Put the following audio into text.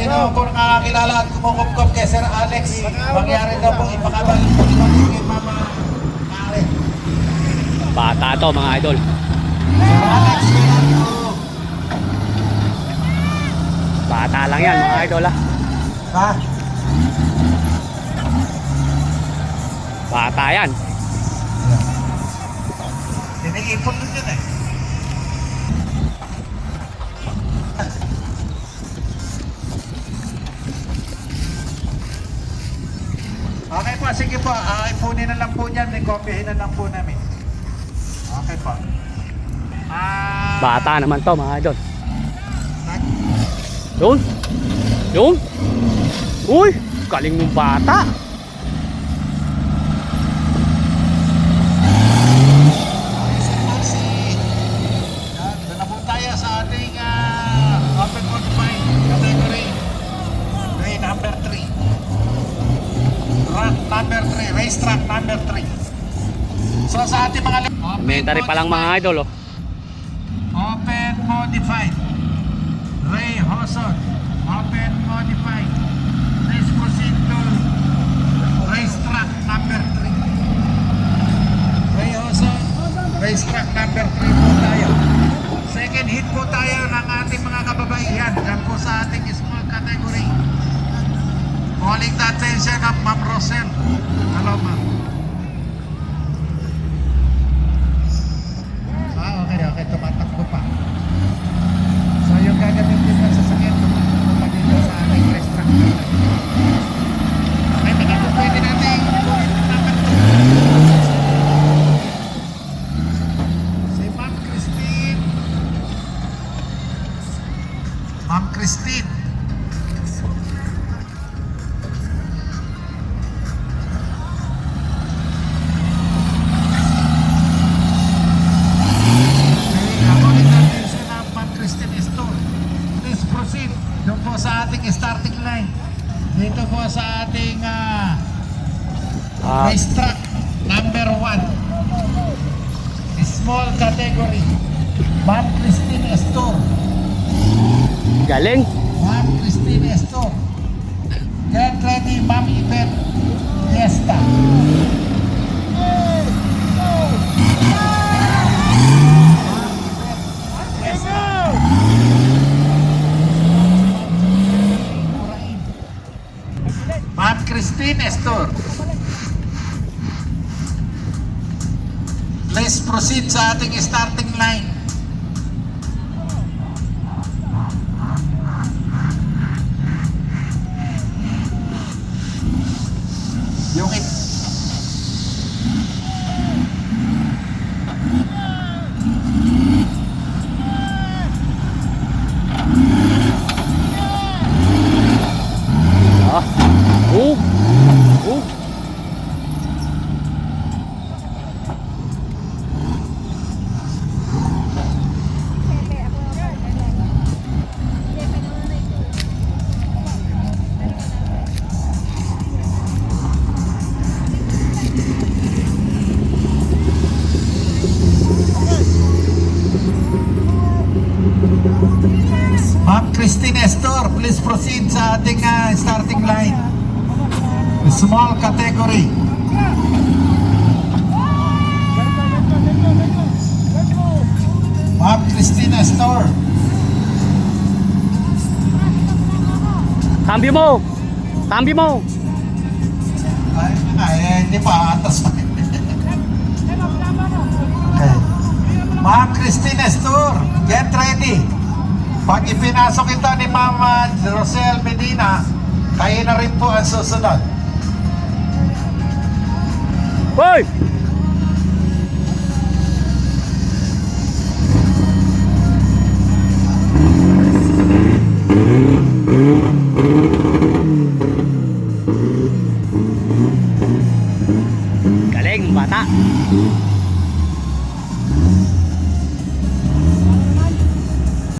sino po nakakakilala at kumukumkom kay Sir Alex, mangyari daw po ipakabal po kay Mama Karen. Bata to mga idol. Sir Alex? Bata lang yan mga idol ah. Ha? Bata yan. Tiniipon din yun eh. Okay po, sige po. Uh, ipunin na lang po. May kopyahin na lang po namin. Okay po. Ah, Bata naman to mga idol. Yun. Yun. Uy, galing ng bata. Yan, doon na po tayo sa ating ah, open modified category. Ray number 3. Track number 3. Race track number 3. So sa ating mga... Elementary pa lang mga idol oh. Open modified. Ray Hoson. Open modified. Let's proceed to race track number 3. Ray Hoson. Race track number 3 po tayo. Second hit po tayo ng ating mga kababaihan. Yan po sa ating small category. Calling the attention of Ma'am Rosel. Hello, ma'am. Ah, okay, okay. Tumatakbo pa. So, yung gagamitin ng sasakyan, tumatakbo pa dito sa ating restaurant. Okay, baka po pwede natin number two. Si Ma'am Christine. Ma'am Christine. According to the mission ng Ma'am Christine Store, please proceed doon po sa ating starting line. Dito po sa ating ah, Ah, racetrack number 1. Small category. Ma'am Christine Store. Galing. Ma'am Christine Store. Get ready, Ma'am Event Fiesta. Ma'am Christine Store. Let's proceed sa ating starting line. Christine Estor, please proceed sa ating ah, starting line. Small category. Ma'am Christine Estor. Cambio mo. Cambio mo. Ay, ay, hindi pa, atas pa. okay. Ma'am Christine Estor, get ready. Pag ipinasok ito ni Mama Rosel Medina, kayo na rin po ang susunod. Hoy! Galing, bata!